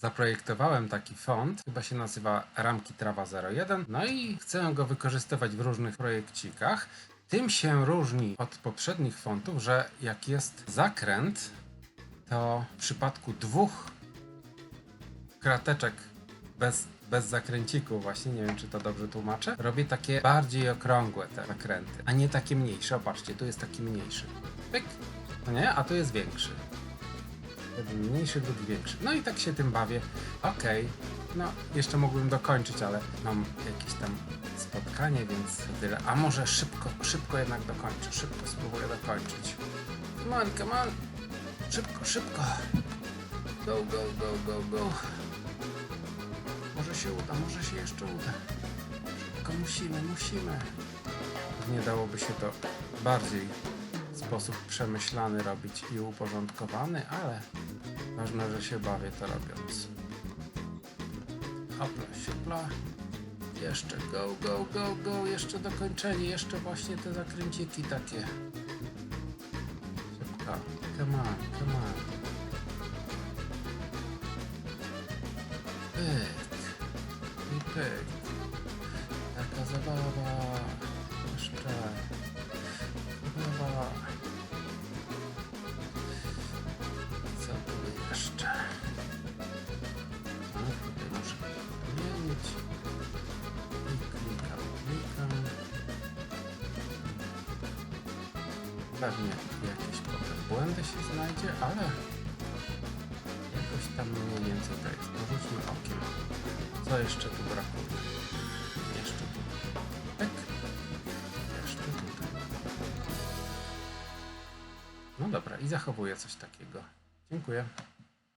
Zaprojektowałem taki font, chyba się nazywa Ramki Trawa 01, no i chcę go wykorzystywać w różnych projekcikach. Tym się różni od poprzednich fontów, że jak jest zakręt, to w przypadku dwóch krateczek bez, bez zakręciku, właśnie nie wiem czy to dobrze tłumaczę, robię takie bardziej okrągłe te zakręty, a nie takie mniejsze. Opatrzcie, tu jest taki mniejszy. Pyk, no nie? A tu jest większy. Jeden mniejszy, drugi większy. No i tak się tym bawię. Okej, no jeszcze mógłbym dokończyć, ale mam jakieś tam spotkanie, więc tyle. A może szybko, szybko jednak dokończę. Szybko spróbuję dokończyć. Come on, come on. Szybko, szybko. Go, go, go, go, go. Może się uda, może się jeszcze uda. Szybko musimy, musimy. Nie dałoby się to bardziej sposób przemyślany robić i uporządkowany, ale ważne, że się bawię to robiąc. Hopla, siupla. Jeszcze go, go, go, go, jeszcze dokończenie, jeszcze właśnie te zakręciki takie. Szybko, come on, come on. Pyk i pyk. Taka zabawa. Pewnie jakieś potem błędy się znajdzie, ale jakoś tam mniej więcej to jest. Porzućmy okiem. Co jeszcze tu brakuje? Jeszcze tu. Tak. Jeszcze tutaj. No dobra, i zachowuję coś takiego. Dziękuję.